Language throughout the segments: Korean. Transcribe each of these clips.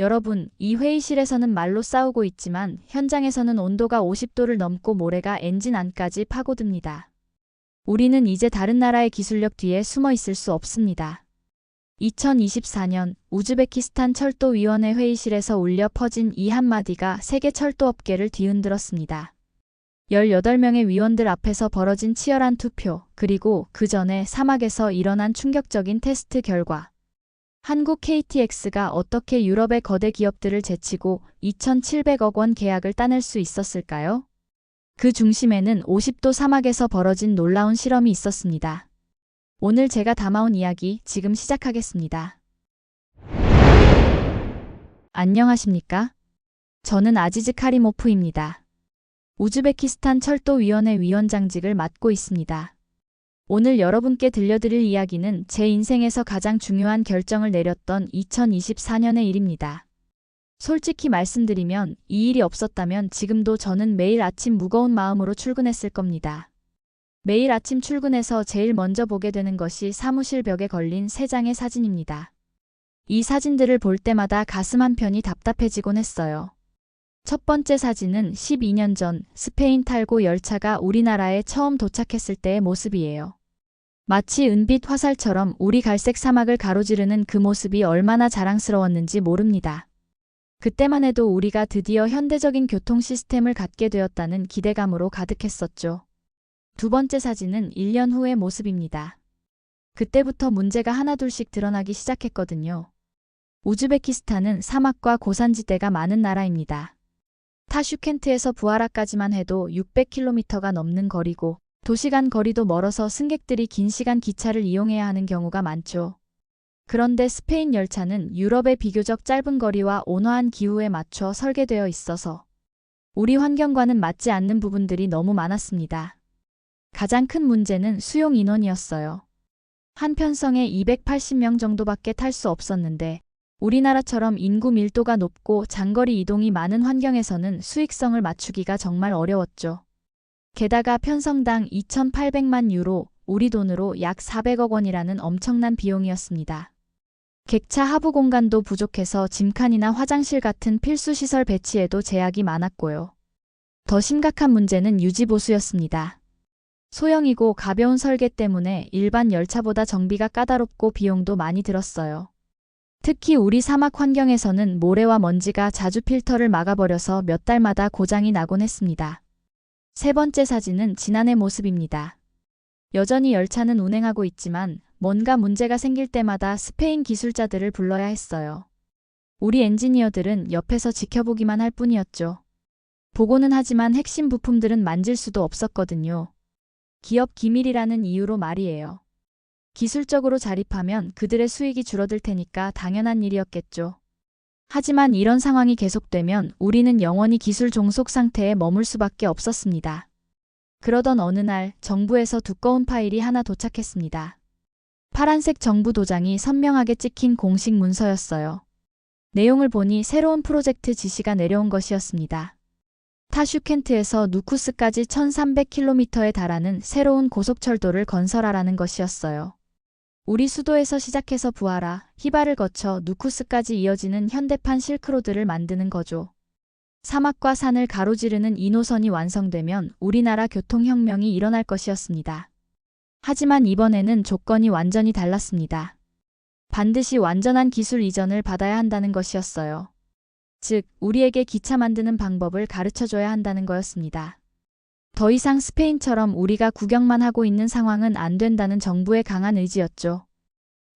여러분, 이 회의실에서는 말로 싸우고 있지만 현장에서는 온도가 50도를 넘고 모래가 엔진 안까지 파고듭니다. 우리는 이제 다른 나라의 기술력 뒤에 숨어 있을 수 없습니다. 2024년 우즈베키스탄 철도위원회 회의실에서 울려 퍼진 이 한마디가 세계 철도업계를 뒤흔들었습니다. 18명의 위원들 앞에서 벌어진 치열한 투표, 그리고 그 전에 사막에서 일어난 충격적인 테스트 결과. 한국 KTX가 어떻게 유럽의 거대 기업들을 제치고 2,700억 원 계약을 따낼 수 있었을까요? 그 중심에는 50도 사막에서 벌어진 놀라운 실험이 있었습니다. 오늘 제가 담아온 이야기 지금 시작하겠습니다. 안녕하십니까? 저는 아지즈 카리모프입니다. 우즈베키스탄 철도위원회 위원장직을 맡고 있습니다. 오늘 여러분께 들려드릴 이야기는 제 인생에서 가장 중요한 결정을 내렸던 2024년의 일입니다. 솔직히 말씀드리면 이 일이 없었다면 지금도 저는 매일 아침 무거운 마음으로 출근했을 겁니다. 매일 아침 출근해서 제일 먼저 보게 되는 것이 사무실 벽에 걸린 세 장의 사진입니다. 이 사진들을 볼 때마다 가슴 한편이 답답해지곤 했어요. 첫 번째 사진은 12년 전 스페인 탈고 열차가 우리나라에 처음 도착했을 때의 모습이에요. 마치 은빛 화살처럼 우리 갈색 사막을 가로지르는 그 모습이 얼마나 자랑스러웠는지 모릅니다. 그때만 해도 우리가 드디어 현대적인 교통 시스템을 갖게 되었다는 기대감으로 가득했었죠. 두 번째 사진은 1년 후의 모습입니다. 그때부터 문제가 하나둘씩 드러나기 시작했거든요. 우즈베키스탄은 사막과 고산지대가 많은 나라입니다. 타슈켄트에서 부하라까지만 해도 600km가 넘는 거리고 도시간 거리도 멀어서 승객들이 긴 시간 기차를 이용해야 하는 경우가 많죠. 그런데 스페인 열차는 유럽의 비교적 짧은 거리와 온화한 기후에 맞춰 설계되어 있어서 우리 환경과는 맞지 않는 부분들이 너무 많았습니다. 가장 큰 문제는 수용 인원이었어요. 한 편성에 280명 정도밖에 탈 수 없었는데 우리나라처럼 인구 밀도가 높고 장거리 이동이 많은 환경에서는 수익성을 맞추기가 정말 어려웠죠. 게다가 편성당 2,800만 유로, 우리 돈으로 약 400억 원이라는 엄청난 비용이었습니다. 객차 하부 공간도 부족해서 짐칸이나 화장실 같은 필수 시설 배치에도 제약이 많았고요. 더 심각한 문제는 유지보수였습니다. 소형이고 가벼운 설계 때문에 일반 열차보다 정비가 까다롭고 비용도 많이 들었어요. 특히 우리 사막 환경에서는 모래와 먼지가 자주 필터를 막아버려서 몇 달마다 고장이 나곤 했습니다. 세 번째 사진은 지난해 모습입니다. 여전히 열차는 운행하고 있지만 뭔가 문제가 생길 때마다 스페인 기술자들을 불러야 했어요. 우리 엔지니어들은 옆에서 지켜보기만 할 뿐이었죠. 보고는 하지만 핵심 부품들은 만질 수도 없었거든요. 기업 기밀이라는 이유로 말이에요. 기술적으로 자립하면 그들의 수익이 줄어들 테니까 당연한 일이었겠죠. 하지만 이런 상황이 계속되면 우리는 영원히 기술 종속 상태에 머물 수밖에 없었습니다. 그러던 어느 날 정부에서 두꺼운 파일이 하나 도착했습니다. 파란색 정부 도장이 선명하게 찍힌 공식 문서였어요. 내용을 보니 새로운 프로젝트 지시가 내려온 것이었습니다. 타슈켄트에서 누쿠스까지 1300km에 달하는 새로운 고속철도를 건설하라는 것이었어요. 우리 수도에서 시작해서 부하라, 히바를 거쳐 누쿠스까지 이어지는 현대판 실크로드를 만드는 거죠. 사막과 산을 가로지르는 이 노선이 완성되면 우리나라 교통혁명이 일어날 것이었습니다. 하지만 이번에는 조건이 완전히 달랐습니다. 반드시 완전한 기술 이전을 받아야 한다는 것이었어요. 즉, 우리에게 기차 만드는 방법을 가르쳐 줘야 한다는 거였습니다. 더 이상 스페인처럼 우리가 구경만 하고 있는 상황은 안 된다는 정부의 강한 의지였죠.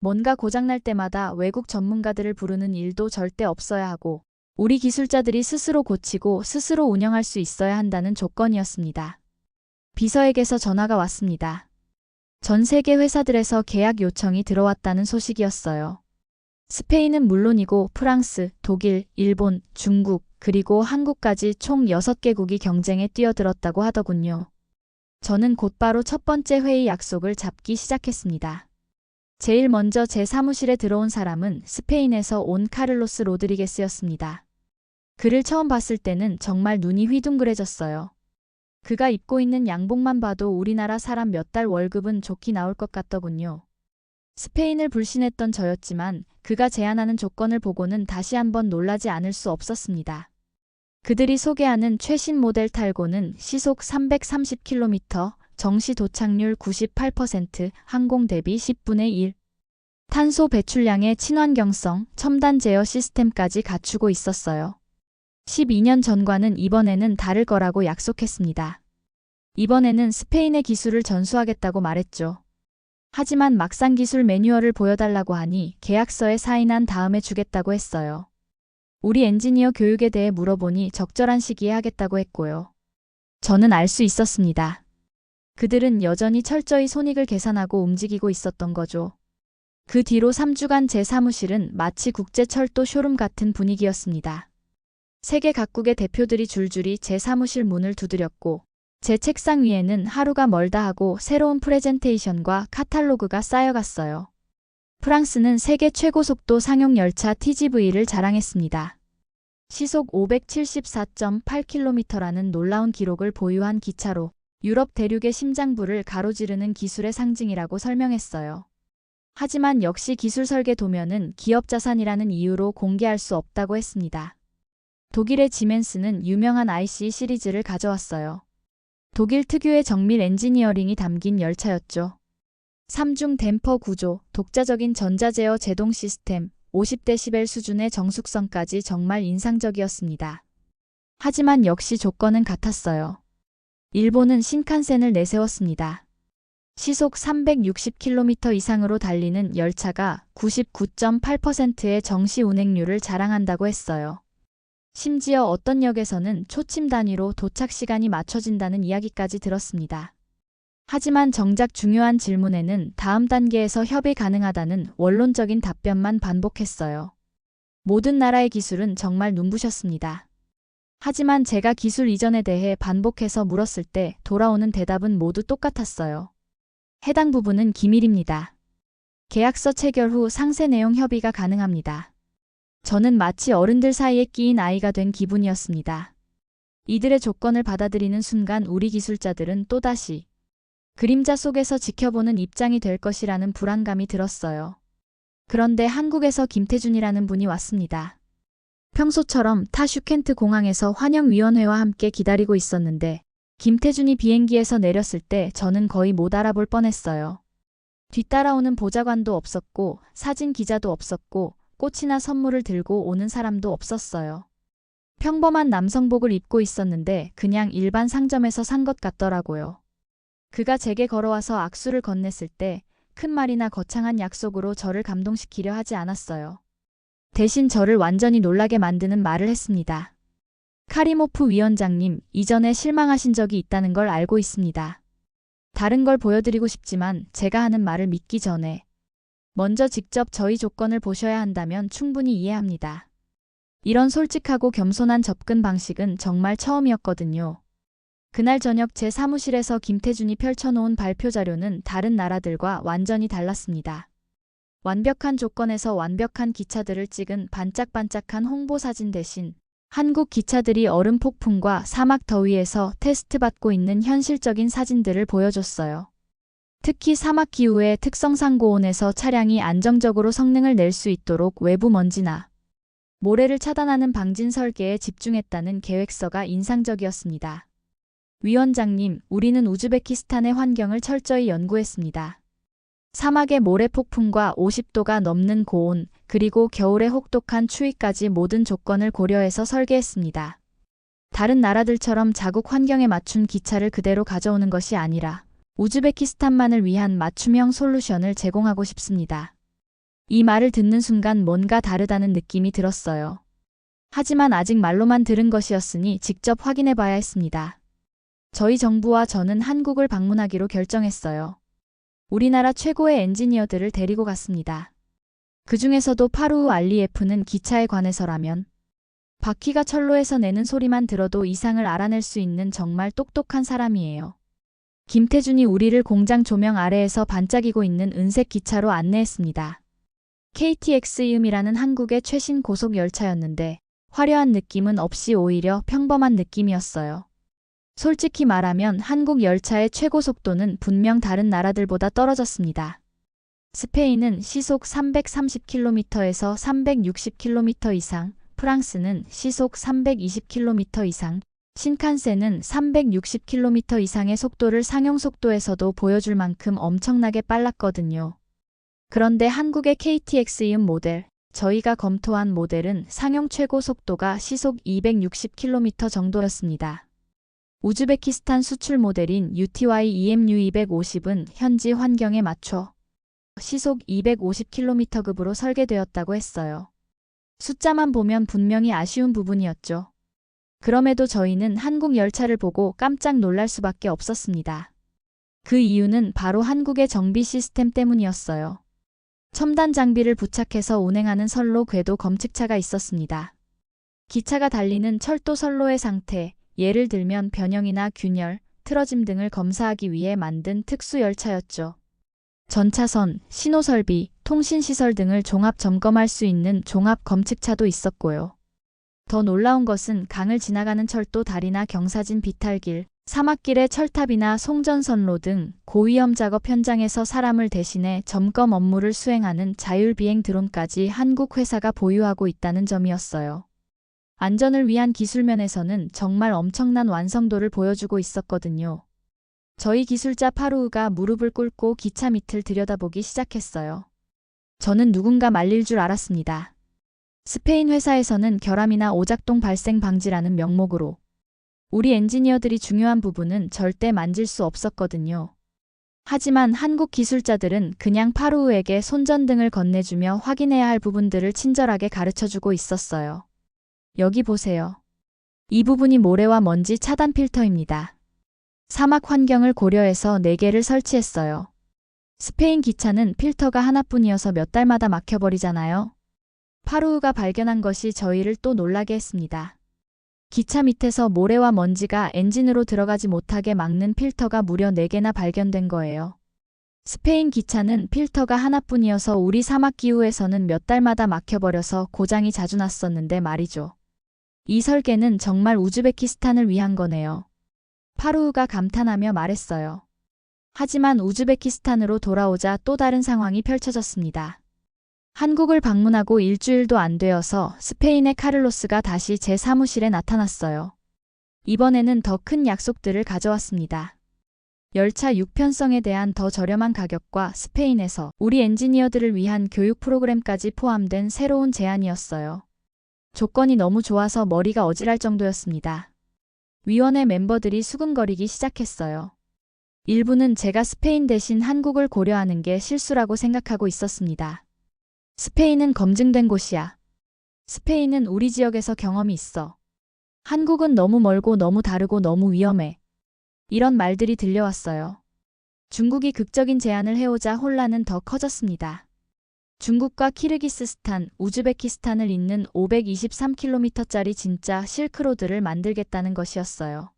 뭔가 고장날 때마다 외국 전문가들을 부르는 일도 절대 없어야 하고, 우리 기술자들이 스스로 고치고 스스로 운영할 수 있어야 한다는 조건이었습니다. 비서에게서 전화가 왔습니다. 전 세계 회사들에서 계약 요청이 들어왔다는 소식이었어요. 스페인은 물론이고 프랑스, 독일, 일본, 중국, 그리고 한국까지 총 6개국이 경쟁에 뛰어들었다고 하더군요. 저는 곧바로 첫 번째 회의 약속을 잡기 시작했습니다. 제일 먼저 제 사무실에 들어온 사람은 스페인에서 온 카를로스 로드리게스였습니다. 그를 처음 봤을 때는 정말 눈이 휘둥그레졌어요. 그가 입고 있는 양복만 봐도 우리나라 사람 몇 달 월급은 좋게 나올 것 같더군요. 스페인을 불신했던 저였지만 그가 제안하는 조건을 보고는 다시 한번 놀라지 않을 수 없었습니다. 그들이 소개하는 최신 모델 탈고는 시속 330km, 정시 도착률 98%, 항공 대비 10분의 1. 탄소 배출량의 친환경성, 첨단 제어 시스템까지 갖추고 있었어요. 12년 전과는 이번에는 다를 거라고 약속했습니다. 이번에는 스페인의 기술을 전수하겠다고 말했죠. 하지만 막상 기술 매뉴얼을 보여달라고 하니 계약서에 사인한 다음에 주겠다고 했어요. 우리 엔지니어 교육에 대해 물어보니 적절한 시기에 하겠다고 했고요. 저는 알 수 있었습니다. 그들은 여전히 철저히 손익을 계산하고 움직이고 있었던 거죠. 그 뒤로 3주간 제 사무실은 마치 국제철도 쇼룸 같은 분위기였습니다. 세계 각국의 대표들이 줄줄이 제 사무실 문을 두드렸고, 제 책상 위에는 하루가 멀다 하고 새로운 프레젠테이션과 카탈로그가 쌓여갔어요. 프랑스는 세계 최고 속도 상용 열차 TGV를 자랑했습니다. 시속 574.8km라는 놀라운 기록을 보유한 기차로 유럽 대륙의 심장부를 가로지르는 기술의 상징이라고 설명했어요. 하지만 역시 기술 설계 도면은 기업 자산이라는 이유로 공개할 수 없다고 했습니다. 독일의 지멘스는 유명한 IC 시리즈를 가져왔어요. 독일 특유의 정밀 엔지니어링이 담긴 열차였죠. 3중 댐퍼 구조, 독자적인 전자제어 제동 시스템, 50데시벨 수준의 정숙성까지 정말 인상적이었습니다. 하지만 역시 조건은 같았어요. 일본은 신칸센을 내세웠습니다. 시속 360km 이상으로 달리는 열차가 99.8%의 정시 운행률을 자랑한다고 했어요. 심지어 어떤 역에서는 초침 단위로 도착 시간이 맞춰진다는 이야기까지 들었습니다. 하지만 정작 중요한 질문에는 다음 단계에서 협의 가능하다는 원론적인 답변만 반복했어요. 모든 나라의 기술은 정말 눈부셨습니다. 하지만 제가 기술 이전에 대해 반복해서 물었을 때 돌아오는 대답은 모두 똑같았어요. 해당 부분은 기밀입니다. 계약서 체결 후 상세 내용 협의가 가능합니다. 저는 마치 어른들 사이에 끼인 아이가 된 기분이었습니다. 이들의 조건을 받아들이는 순간 우리 기술자들은 또다시 그림자 속에서 지켜보는 입장이 될 것이라는 불안감이 들었어요. 그런데 한국에서 김태준이라는 분이 왔습니다. 평소처럼 타슈켄트 공항에서 환영위원회와 함께 기다리고 있었는데 김태준이 비행기에서 내렸을 때 저는 거의 못 알아볼 뻔했어요. 뒤따라오는 보좌관도 없었고 사진 기자도 없었고 꽃이나 선물을 들고 오는 사람도 없었어요. 평범한 남성복을 입고 있었는데 그냥 일반 상점에서 산 것 같더라고요. 그가 제게 걸어와서 악수를 건넸을 때 큰 말이나 거창한 약속으로 저를 감동시키려 하지 않았어요. 대신 저를 완전히 놀라게 만드는 말을 했습니다. 카리모프 위원장님, 이전에 실망하신 적이 있다는 걸 알고 있습니다. 다른 걸 보여드리고 싶지만 제가 하는 말을 믿기 전에 먼저 직접 저희 조건을 보셔야 한다면 충분히 이해합니다. 이런 솔직하고 겸손한 접근 방식은 정말 처음이었거든요. 그날 저녁 제 사무실에서 김태준이 펼쳐놓은 발표 자료는 다른 나라들과 완전히 달랐습니다. 완벽한 조건에서 완벽한 기차들을 찍은 반짝반짝한 홍보 사진 대신 한국 기차들이 얼음 폭풍과 사막 더위에서 테스트받고 있는 현실적인 사진들을 보여줬어요. 특히 사막 기후의 특성상 고온에서 차량이 안정적으로 성능을 낼 수 있도록 외부 먼지나 모래를 차단하는 방진 설계에 집중했다는 계획서가 인상적이었습니다. 위원장님, 우리는 우즈베키스탄의 환경을 철저히 연구했습니다. 사막의 모래 폭풍과 50도가 넘는 고온, 그리고 겨울의 혹독한 추위까지 모든 조건을 고려해서 설계했습니다. 다른 나라들처럼 자국 환경에 맞춘 기차를 그대로 가져오는 것이 아니라 우즈베키스탄만을 위한 맞춤형 솔루션을 제공하고 싶습니다. 이 말을 듣는 순간 뭔가 다르다는 느낌이 들었어요. 하지만 아직 말로만 들은 것이었으니 직접 확인해 봐야 했습니다. 저희 정부와 저는 한국을 방문하기로 결정했어요. 우리나라 최고의 엔지니어들을 데리고 갔습니다. 그 중에서도 파루우 알리에프는 기차에 관해서라면 바퀴가 철로에서 내는 소리만 들어도 이상을 알아낼 수 있는 정말 똑똑한 사람이에요. 김태준이 우리를 공장 조명 아래에서 반짝이고 있는 은색 기차로 안내했습니다. KTX이음이라는 한국의 최신 고속 열차였는데 화려한 느낌은 없이 오히려 평범한 느낌이었어요. 솔직히 말하면 한국 열차의 최고 속도는 분명 다른 나라들보다 떨어졌습니다. 스페인은 시속 330km에서 360km 이상, 프랑스는 시속 320km 이상, 신칸센은 360km 이상의 속도를 상용 속도에서도 보여줄 만큼 엄청나게 빨랐거든요. 그런데 한국의 KTX-인 모델, 저희가 검토한 모델은 상용 최고 속도가 시속 260km 정도였습니다. 우즈베키스탄 수출 모델인 UTY EMU250은 현지 환경에 맞춰 시속 250km급으로 설계되었다고 했어요. 숫자만 보면 분명히 아쉬운 부분이었죠. 그럼에도 저희는 한국 열차를 보고 깜짝 놀랄 수밖에 없었습니다. 그 이유는 바로 한국의 정비 시스템 때문이었어요. 첨단 장비를 부착해서 운행하는 선로 궤도 검측차가 있었습니다. 기차가 달리는 철도 선로의 상태, 예를 들면 변형이나 균열, 틀어짐 등을 검사하기 위해 만든 특수 열차였죠. 전차선, 신호설비, 통신시설 등을 종합 점검할 수 있는 종합 검측차도 있었고요. 더 놀라운 것은 강을 지나가는 철도 다리나 경사진 비탈길, 사막길의 철탑이나 송전선로 등 고위험 작업 현장에서 사람을 대신해 점검 업무를 수행하는 자율비행 드론까지 한국 회사가 보유하고 있다는 점이었어요. 안전을 위한 기술면에서는 정말 엄청난 완성도를 보여주고 있었거든요. 저희 기술자 파루우가 무릎을 꿇고 기차 밑을 들여다보기 시작했어요. 저는 누군가 말릴 줄 알았습니다. 스페인 회사에서는 결함이나 오작동 발생 방지라는 명목으로 우리 엔지니어들이 중요한 부분은 절대 만질 수 없었거든요. 하지만 한국 기술자들은 그냥 파루우에게 손전등을 건네주며 확인해야 할 부분들을 친절하게 가르쳐주고 있었어요. 여기 보세요. 이 부분이 모래와 먼지 차단 필터입니다. 사막 환경을 고려해서 4개를 설치했어요. 스페인 기차는 필터가 하나뿐이어서 몇 달마다 막혀버리잖아요. 파루우가 발견한 것이 저희를 또 놀라게 했습니다. 기차 밑에서 모래와 먼지가 엔진으로 들어가지 못하게 막는 필터가 무려 4개나 발견된 거예요. 스페인 기차는 필터가 하나뿐이어서 우리 사막 기후에서는 몇 달마다 막혀버려서 고장이 자주 났었는데 말이죠. 이 설계는 정말 우즈베키스탄을 위한 거네요. 파루우가 감탄하며 말했어요. 하지만 우즈베키스탄으로 돌아오자 또 다른 상황이 펼쳐졌습니다. 한국을 방문하고 일주일도 안 되어서 스페인의 카를로스가 다시 제 사무실에 나타났어요. 이번에는 더 큰 약속들을 가져왔습니다. 열차 6편성에 대한 더 저렴한 가격과 스페인에서 우리 엔지니어들을 위한 교육 프로그램까지 포함된 새로운 제안이었어요. 조건이 너무 좋아서 머리가 어지랄 정도였습니다. 위원회 멤버들이 수근거리기 시작했어요. 일부는 제가 스페인 대신 한국을 고려하는 게 실수라고 생각하고 있었습니다. 스페인은 검증된 곳이야. 스페인은 우리 지역에서 경험이 있어. 한국은 너무 멀고 너무 다르고 너무 위험해. 이런 말들이 들려왔어요. 중국이 극적인 제안을 해오자 혼란은 더 커졌습니다. 중국과 키르기스스탄, 우즈베키스탄을 잇는 523km짜리 진짜 실크로드를 만들겠다는 것이었어요.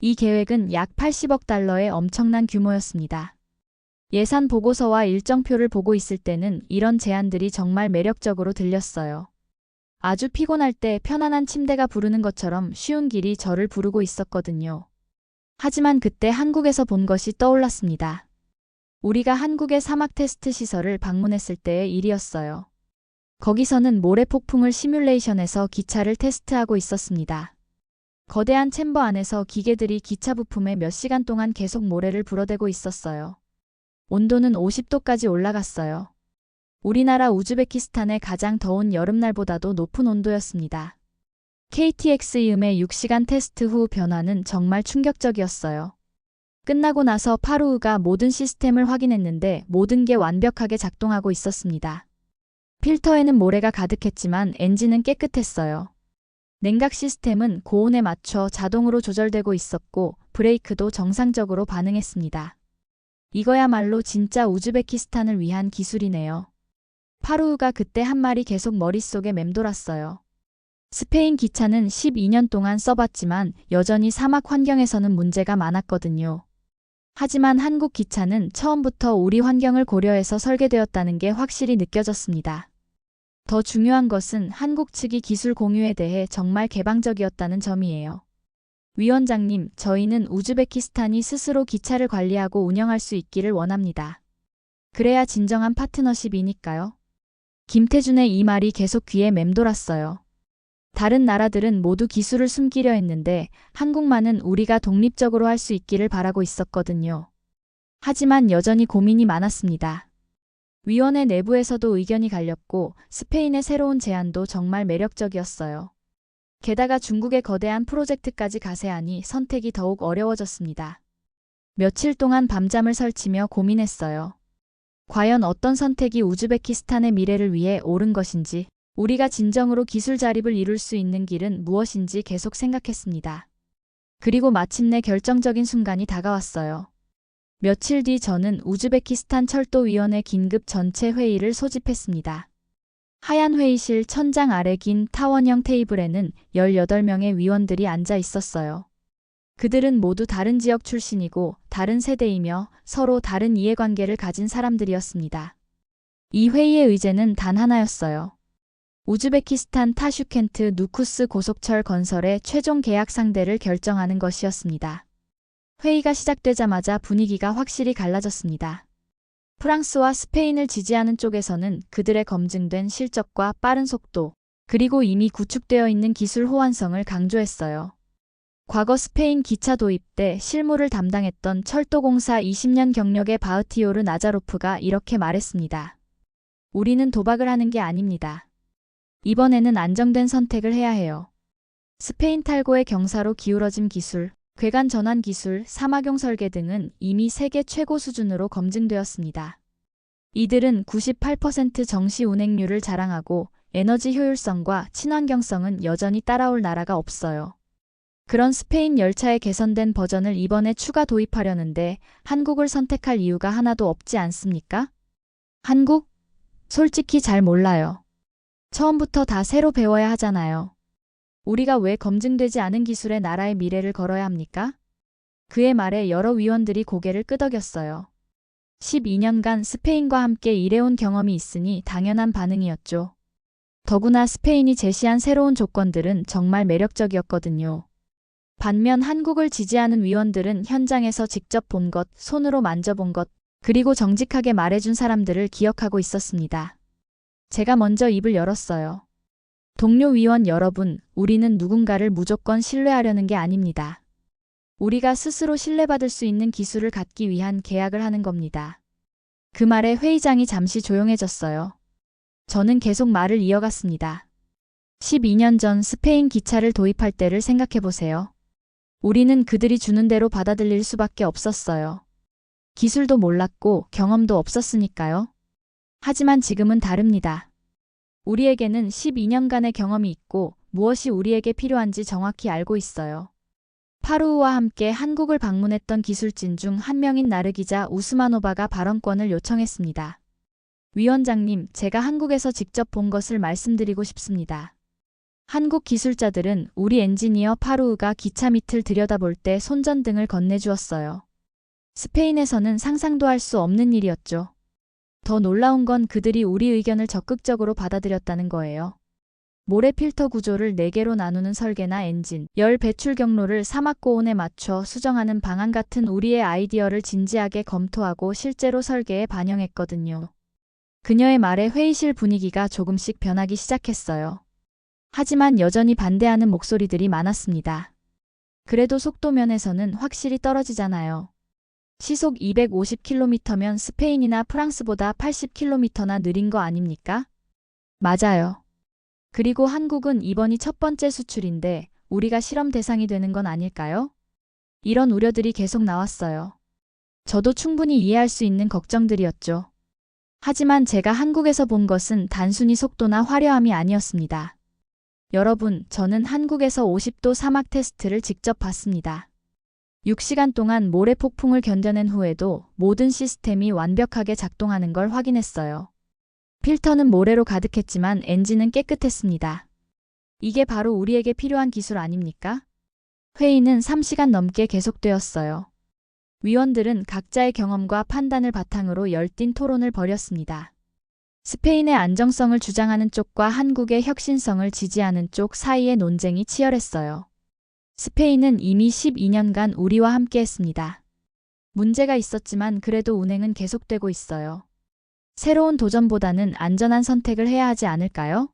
이 계획은 약 80억 달러의 엄청난 규모였습니다. 예산 보고서와 일정표를 보고 있을 때는 이런 제안들이 정말 매력적으로 들렸어요. 아주 피곤할 때 편안한 침대가 부르는 것처럼 쉬운 길이 저를 부르고 있었거든요. 하지만 그때 한국에서 본 것이 떠올랐습니다. 우리가 한국의 사막 테스트 시설을 방문했을 때의 일이었어요. 거기서는 모래 폭풍을 시뮬레이션해서 기차를 테스트하고 있었습니다. 거대한 챔버 안에서 기계들이 기차 부품에 몇 시간 동안 계속 모래를 불어대고 있었어요. 온도는 50도까지 올라갔어요. 우리나라 우즈베키스탄의 가장 더운 여름날보다도 높은 온도였습니다. KTX-음의 6시간 테스트 후 변화는 정말 충격적이었어요. 끝나고 나서 파루우가 모든 시스템을 확인했는데 모든 게 완벽하게 작동하고 있었습니다. 필터에는 모래가 가득했지만 엔진은 깨끗했어요. 냉각 시스템은 고온에 맞춰 자동으로 조절되고 있었고 브레이크도 정상적으로 반응했습니다. 이거야말로 진짜 우즈베키스탄을 위한 기술이네요. 파루우가 그때 한 말이 계속 머릿속에 맴돌았어요. 스페인 기차는 12년 동안 써봤지만 여전히 사막 환경에서는 문제가 많았거든요. 하지만 한국 기차는 처음부터 우리 환경을 고려해서 설계되었다는 게 확실히 느껴졌습니다. 더 중요한 것은 한국 측이 기술 공유에 대해 정말 개방적이었다는 점이에요. 위원장님, 저희는 우즈베키스탄이 스스로 기차를 관리하고 운영할 수 있기를 원합니다. 그래야 진정한 파트너십이니까요. 김태준의 이 말이 계속 귀에 맴돌았어요. 다른 나라들은 모두 기술을 숨기려 했는데 한국만은 우리가 독립적으로 할 수 있기를 바라고 있었거든요. 하지만 여전히 고민이 많았습니다. 위원회 내부에서도 의견이 갈렸고 스페인의 새로운 제안도 정말 매력적이었어요. 게다가 중국의 거대한 프로젝트까지 가세하니 선택이 더욱 어려워졌습니다. 며칠 동안 밤잠을 설치며 고민했어요. 과연 어떤 선택이 우즈베키스탄의 미래를 위해 옳은 것인지, 우리가 진정으로 기술 자립을 이룰 수 있는 길은 무엇인지 계속 생각했습니다. 그리고 마침내 결정적인 순간이 다가왔어요. 며칠 뒤 저는 우즈베키스탄 철도위원회 긴급 전체 회의를 소집했습니다. 하얀 회의실 천장 아래 긴 타원형 테이블에는 18명의 위원들이 앉아 있었어요. 그들은 모두 다른 지역 출신이고 다른 세대이며 서로 다른 이해관계를 가진 사람들이었습니다. 이 회의의 의제는 단 하나였어요. 우즈베키스탄 타슈켄트 누쿠스 고속철 건설의 최종 계약 상대를 결정하는 것이었습니다. 회의가 시작되자마자 분위기가 확실히 갈라졌습니다. 프랑스와 스페인을 지지하는 쪽에서는 그들의 검증된 실적과 빠른 속도, 그리고 이미 구축되어 있는 기술 호환성을 강조했어요. 과거 스페인 기차 도입 때 실무를 담당했던 철도공사 20년 경력의 바흐티오르 나자로프가 이렇게 말했습니다. 우리는 도박을 하는 게 아닙니다. 이번에는 안정된 선택을 해야 해요. 스페인 탈고의 경사로 기울어진 기술, 괴간 전환 기술, 사막용 설계 등은 이미 세계 최고 수준으로 검증되었습니다. 이들은 98% 정시 운행률을 자랑하고 에너지 효율성과 친환경성은 여전히 따라올 나라가 없어요. 그런 스페인 열차의 개선된 버전을 이번에 추가 도입하려는데 한국을 선택할 이유가 하나도 없지 않습니까? 한국? 솔직히 잘 몰라요. 처음부터 다 새로 배워야 하잖아요. 우리가 왜 검증되지 않은 기술의 나라의 미래를 걸어야 합니까? 그의 말에 여러 위원들이 고개를 끄덕였어요. 12년간 스페인과 함께 일해온 경험이 있으니 당연한 반응이었죠. 더구나 스페인이 제시한 새로운 조건들은 정말 매력적이었거든요. 반면 한국을 지지하는 위원들은 현장에서 직접 본 것, 손으로 만져본 것, 그리고 정직하게 말해준 사람들을 기억하고 있었습니다. 제가 먼저 입을 열었어요. 동료 위원 여러분, 우리는 누군가를 무조건 신뢰하려는 게 아닙니다. 우리가 스스로 신뢰받을 수 있는 기술을 갖기 위한 계약을 하는 겁니다. 그 말에 회의장이 잠시 조용해졌어요. 저는 계속 말을 이어갔습니다. 12년 전 스페인 기차를 도입할 때를 생각해 보세요. 우리는 그들이 주는 대로 받아들일 수밖에 없었어요. 기술도 몰랐고 경험도 없었으니까요. 하지만 지금은 다릅니다. 우리에게는 12년간의 경험이 있고 무엇이 우리에게 필요한지 정확히 알고 있어요. 파루우와 함께 한국을 방문했던 기술진 중 한 명인 나르 기자 우스마노바가 발언권을 요청했습니다. 위원장님, 제가 한국에서 직접 본 것을 말씀드리고 싶습니다. 한국 기술자들은 우리 엔지니어 파루우가 기차 밑을 들여다볼 때 손전등을 건네주었어요. 스페인에서는 상상도 할 수 없는 일이었죠. 더 놀라운 건 그들이 우리 의견을 적극적으로 받아들였다는 거예요. 모래 필터 구조를 4개로 나누는 설계나 엔진, 열 배출 경로를 사막 고온에 맞춰 수정하는 방안 같은 우리의 아이디어를 진지하게 검토하고 실제로 설계에 반영했거든요. 그녀의 말에 회의실 분위기가 조금씩 변하기 시작했어요. 하지만 여전히 반대하는 목소리들이 많았습니다. 그래도 속도 면에서는 확실히 떨어지잖아요. 시속 250km면 스페인이나 프랑스보다 80km나 느린 거 아닙니까? 맞아요. 그리고 한국은 이번이 첫 번째 수출인데 우리가 실험 대상이 되는 건 아닐까요? 이런 우려들이 계속 나왔어요. 저도 충분히 이해할 수 있는 걱정들이었죠. 하지만 제가 한국에서 본 것은 단순히 속도나 화려함이 아니었습니다. 여러분, 저는 한국에서 50도 사막 테스트를 직접 봤습니다. 6시간 동안 모래 폭풍을 견뎌낸 후에도 모든 시스템이 완벽하게 작동하는 걸 확인했어요. 필터는 모래로 가득했지만 엔진은 깨끗했습니다. 이게 바로 우리에게 필요한 기술 아닙니까? 회의는 3시간 넘게 계속되었어요. 위원들은 각자의 경험과 판단을 바탕으로 열띤 토론을 벌였습니다. 스페인의 안정성을 주장하는 쪽과 한국의 혁신성을 지지하는 쪽 사이의 논쟁이 치열했어요. 스페인은 이미 12년간 우리와 함께 했습니다. 문제가 있었지만 그래도 운행은 계속되고 있어요. 새로운 도전보다는 안전한 선택을 해야 하지 않을까요?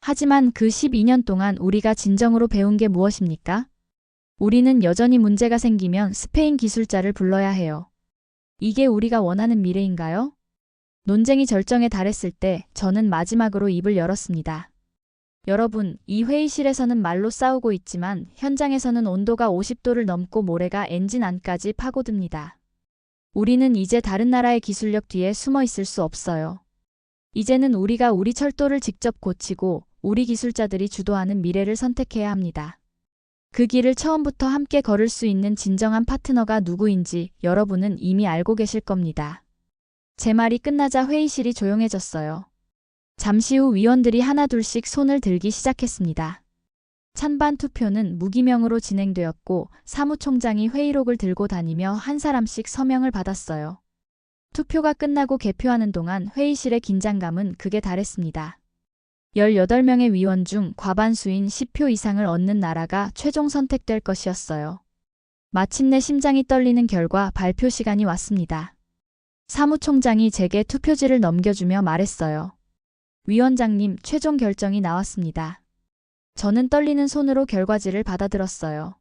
하지만 그 12년 동안 우리가 진정으로 배운 게 무엇입니까? 우리는 여전히 문제가 생기면 스페인 기술자를 불러야 해요. 이게 우리가 원하는 미래인가요? 논쟁이 절정에 달했을 때 저는 마지막으로 입을 열었습니다. 여러분, 이 회의실에서는 말로 싸우고 있지만 현장에서는 온도가 50도를 넘고 모래가 엔진 안까지 파고듭니다. 우리는 이제 다른 나라의 기술력 뒤에 숨어 있을 수 없어요. 이제는 우리가 우리 철도를 직접 고치고 우리 기술자들이 주도하는 미래를 선택해야 합니다. 그 길을 처음부터 함께 걸을 수 있는 진정한 파트너가 누구인지 여러분은 이미 알고 계실 겁니다. 제 말이 끝나자 회의실이 조용해졌어요. 잠시 후 위원들이 하나둘씩 손을 들기 시작했습니다. 찬반 투표는 무기명으로 진행되었고 사무총장이 회의록을 들고 다니며 한 사람씩 서명을 받았어요. 투표가 끝나고 개표하는 동안 회의실의 긴장감은 극에 달했습니다. 18명의 위원 중 과반수인 10표 이상을 얻는 나라가 최종 선택될 것이었어요. 마침내 심장이 떨리는 결과 발표 시간이 왔습니다. 사무총장이 제게 투표지를 넘겨주며 말했어요. 위원장님, 최종 결정이 나왔습니다. 저는 떨리는 손으로 결과지를 받아들었어요.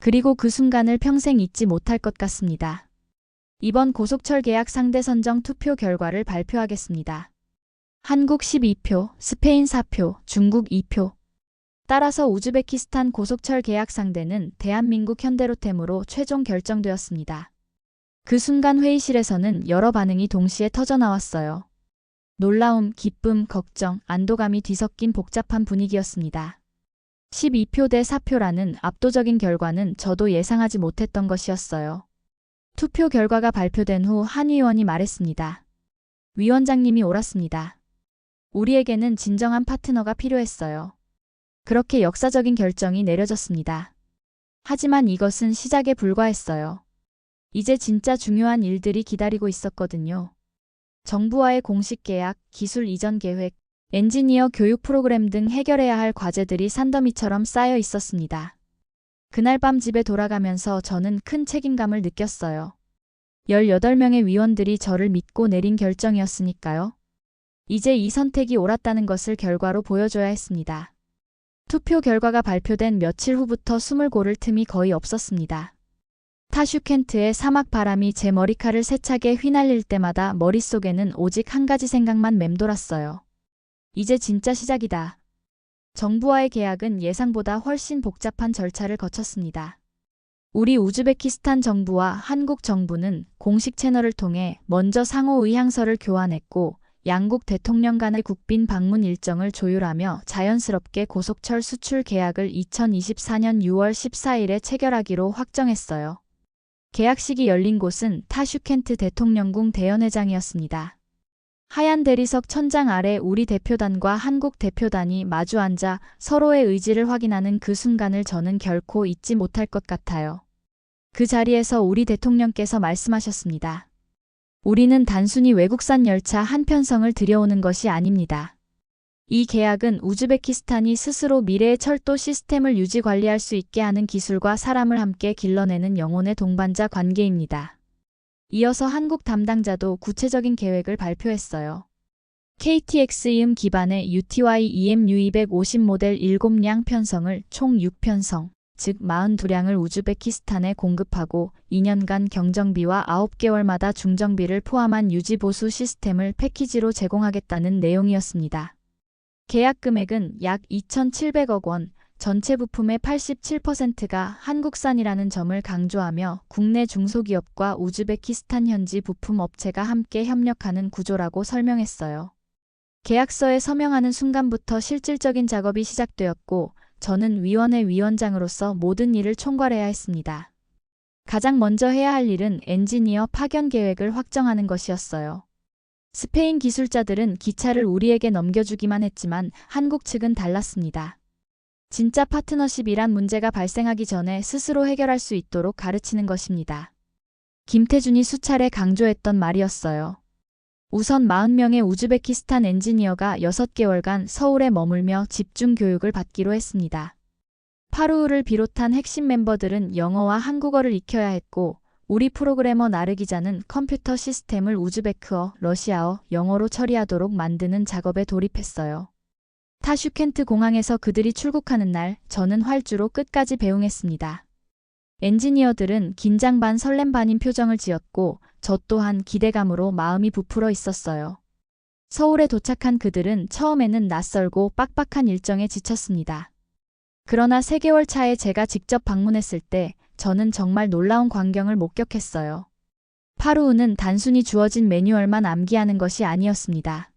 그리고 그 순간을 평생 잊지 못할 것 같습니다. 이번 고속철 계약 상대 선정 투표 결과를 발표하겠습니다. 한국 12표, 스페인 4표, 중국 2표. 따라서 우즈베키스탄 고속철 계약 상대는 대한민국 현대로템으로 최종 결정되었습니다. 그 순간 회의실에서는 여러 반응이 동시에 터져 나왔어요. 놀라움, 기쁨, 걱정, 안도감이 뒤섞인 복잡한 분위기였습니다. 12표 대 4표라는 압도적인 결과는 저도 예상하지 못했던 것이었어요. 투표 결과가 발표된 후 한 의원이 말했습니다. 위원장님이 옳았습니다. 우리에게는 진정한 파트너가 필요했어요. 그렇게 역사적인 결정이 내려졌습니다. 하지만 이것은 시작에 불과했어요. 이제 진짜 중요한 일들이 기다리고 있었거든요. 정부와의 공식 계약, 기술 이전 계획, 엔지니어 교육 프로그램 등 해결해야 할 과제들이 산더미처럼 쌓여 있었습니다. 그날 밤 집에 돌아가면서 저는 큰 책임감을 느꼈어요. 18명의 위원들이 저를 믿고 내린 결정이었으니까요. 이제 이 선택이 옳았다는 것을 결과로 보여줘야 했습니다. 투표 결과가 발표된 며칠 후부터 숨을 고를 틈이 거의 없었습니다. 타슈켄트의 사막 바람이 제 머리칼을 세차게 휘날릴 때마다 머릿속에는 오직 한 가지 생각만 맴돌았어요. 이제 진짜 시작이다. 정부와의 계약은 예상보다 훨씬 복잡한 절차를 거쳤습니다. 우리 우즈베키스탄 정부와 한국 정부는 공식 채널을 통해 먼저 상호 의향서를 교환했고 양국 대통령 간의 국빈 방문 일정을 조율하며 자연스럽게 고속철 수출 계약을 2024년 6월 14일에 체결하기로 확정했어요. 계약식이 열린 곳은 타슈켄트 대통령궁 대연회장이었습니다. 하얀 대리석 천장 아래 우리 대표단과 한국 대표단이 마주 앉아 서로의 의지를 확인하는 그 순간을 저는 결코 잊지 못할 것 같아요. 그 자리에서 우리 대통령께서 말씀하셨습니다. 우리는 단순히 외국산 열차 한 편성을 들여오는 것이 아닙니다. 이 계약은 우즈베키스탄이 스스로 미래의 철도 시스템을 유지 관리할 수 있게 하는 기술과 사람을 함께 길러내는 영혼의 동반자 관계입니다. 이어서 한국 담당자도 구체적인 계획을 발표했어요. KTX-임 기반의 UTY EMU250 모델 7량 편성을 총 6편성, 즉 42량을 우즈베키스탄에 공급하고 2년간 경정비와 9개월마다 중정비를 포함한 유지보수 시스템을 패키지로 제공하겠다는 내용이었습니다. 계약 금액은 약 2,700억 원, 전체 부품의 87%가 한국산이라는 점을 강조하며 국내 중소기업과 우즈베키스탄 현지 부품 업체가 함께 협력하는 구조라고 설명했어요. 계약서에 서명하는 순간부터 실질적인 작업이 시작되었고 저는 위원회 위원장으로서 모든 일을 총괄해야 했습니다. 가장 먼저 해야 할 일은 엔지니어 파견 계획을 확정하는 것이었어요. 스페인 기술자들은 기차를 우리에게 넘겨주기만 했지만 한국 측은 달랐습니다. 진짜 파트너십이란 문제가 발생하기 전에 스스로 해결할 수 있도록 가르치는 것입니다. 김태준이 수차례 강조했던 말이었어요. 우선 40명의 우즈베키스탄 엔지니어가 6개월간 서울에 머물며 집중 교육을 받기로 했습니다. 파루우를 비롯한 핵심 멤버들은 영어와 한국어를 익혀야 했고 우리 프로그래머 나르 기자는 컴퓨터 시스템을 우즈베크어, 러시아어, 영어로 처리하도록 만드는 작업에 돌입했어요. 타슈켄트 공항에서 그들이 출국하는 날 저는 활주로 끝까지 배웅했습니다. 엔지니어들은 긴장 반 설렘 반인 표정을 지었고 저 또한 기대감으로 마음이 부풀어 있었어요. 서울에 도착한 그들은 처음에는 낯설고 빡빡한 일정에 지쳤습니다. 그러나 3개월 차에 제가 직접 방문했을 때 저는 정말 놀라운 광경을 목격했어요. 파루우는 단순히 주어진 매뉴얼만 암기하는 것이 아니었습니다.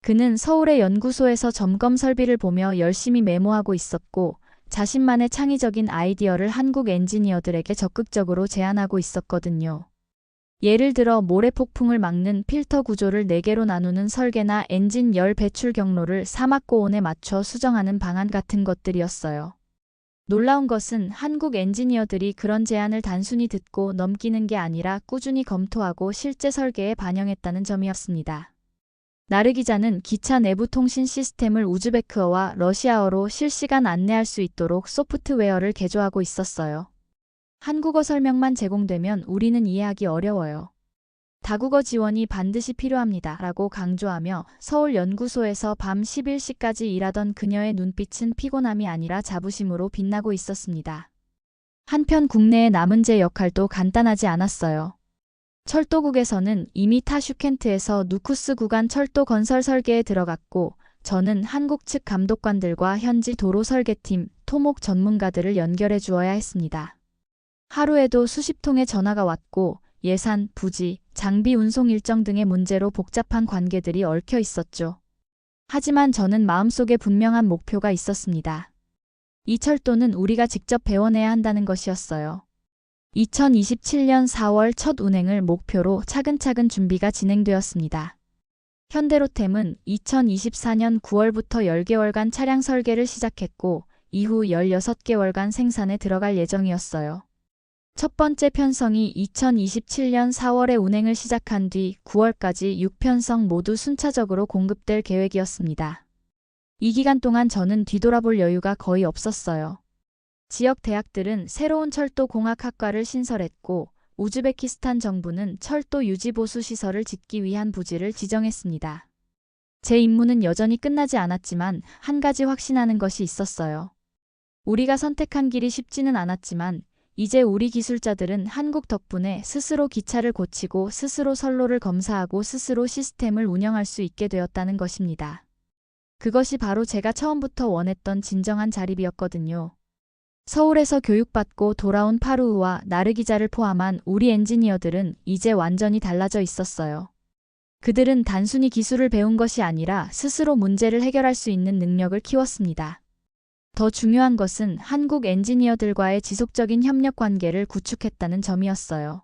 그는 서울의 연구소에서 점검 설비를 보며 열심히 메모하고 있었고 자신만의 창의적인 아이디어를 한국 엔지니어들에게 적극적으로 제안하고 있었거든요. 예를 들어 모래 폭풍을 막는 필터 구조를 4개로 나누는 설계나 엔진 열 배출 경로를 사막 고온에 맞춰 수정하는 방안 같은 것들이었어요. 놀라운 것은 한국 엔지니어들이 그런 제안을 단순히 듣고 넘기는 게 아니라 꾸준히 검토하고 실제 설계에 반영했다는 점이었습니다. 나르 기자는 기차 내부 통신 시스템을 우즈베크어와 러시아어로 실시간 안내할 수 있도록 소프트웨어를 개조하고 있었어요. 한국어 설명만 제공되면 우리는 이해하기 어려워요. 다국어 지원이 반드시 필요합니다. 라고 강조하며 서울 연구소에서 밤 11시까지 일하던 그녀의 눈빛은 피곤함이 아니라 자부심으로 빛나고 있었습니다. 한편 국내의 남은 제 역할도 간단하지 않았어요. 철도국에서는 이미 타 슈켄트에서 누쿠스 구간 철도 건설 설계에 들어갔고 저는 한국 측 감독관들과 현지 도로 설계팀, 토목 전문가들을 연결해 주어야 했습니다. 하루에도 수십 통의 전화가 왔고 예산, 부지, 장비 운송 일정 등의 문제로 복잡한 관계들이 얽혀 있었죠. 하지만 저는 마음속에 분명한 목표가 있었습니다. 이 철도는 우리가 직접 배워내야 한다는 것이었어요. 2027년 4월 첫 운행을 목표로 차근차근 준비가 진행되었습니다. 현대로템은 2024년 9월부터 10개월간 차량 설계를 시작했고 이후 16개월간 생산에 들어갈 예정이었어요. 첫 번째 편성이 2027년 4월에 운행을 시작한 뒤 9월까지 6편성 모두 순차적으로 공급될 계획이었습니다. 이 기간 동안 저는 뒤돌아볼 여유가 거의 없었어요. 지역 대학들은 새로운 철도 공학학과를 신설했고 우즈베키스탄 정부는 철도 유지 보수 시설을 짓기 위한 부지를 지정했습니다. 제 임무는 여전히 끝나지 않았지만 한 가지 확신하는 것이 있었어요. 우리가 선택한 길이 쉽지는 않았지만 이제 우리 기술자들은 한국 덕분에 스스로 기차를 고치고 스스로 선로를 검사하고 스스로 시스템을 운영할 수 있게 되었다는 것입니다. 그것이 바로 제가 처음부터 원했던 진정한 자립이었거든요. 서울에서 교육받고 돌아온 파루우와 나르 기자를 포함한 우리 엔지니어들은 이제 완전히 달라져 있었어요. 그들은 단순히 기술을 배운 것이 아니라 스스로 문제를 해결할 수 있는 능력을 키웠습니다. 더 중요한 것은 한국 엔지니어들과의 지속적인 협력 관계를 구축했다는 점이었어요.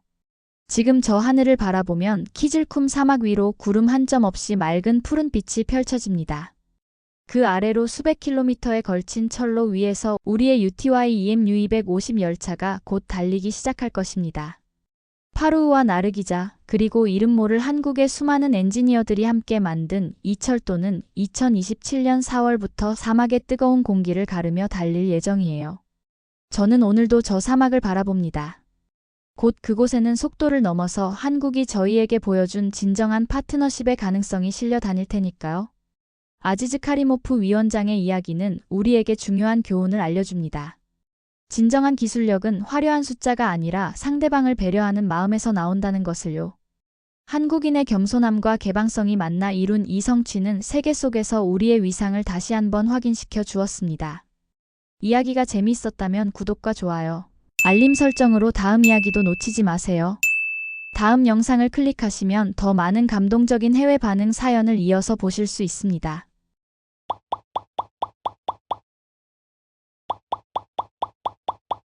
지금 저 하늘을 바라보면 키질쿰 사막 위로 구름 한 점 없이 맑은 푸른 빛이 펼쳐집니다. 그 아래로 수백 킬로미터에 걸친 철로 위에서 우리의 UTY EMU250 열차가 곧 달리기 시작할 것입니다. 파루우와 나르 기자, 그리고 이름 모를 한국의 수많은 엔지니어들이 함께 만든 이 철도는 2027년 4월부터 사막의 뜨거운 공기를 가르며 달릴 예정이에요. 저는 오늘도 저 사막을 바라봅니다. 곧 그곳에는 속도를 넘어서 한국이 저희에게 보여준 진정한 파트너십의 가능성이 실려 다닐 테니까요. 아지즈 카리모프 위원장의 이야기는 우리에게 중요한 교훈을 알려줍니다. 진정한 기술력은 화려한 숫자가 아니라 상대방을 배려하는 마음에서 나온다는 것을요. 한국인의 겸손함과 개방성이 만나 이룬 이 성취는 세계 속에서 우리의 위상을 다시 한번 확인시켜 주었습니다. 이야기가 재미있었다면 구독과 좋아요, 알림 설정으로 다음 이야기도 놓치지 마세요. 다음 영상을 클릭하시면 더 많은 감동적인 해외 반응 사연을 이어서 보실 수 있습니다.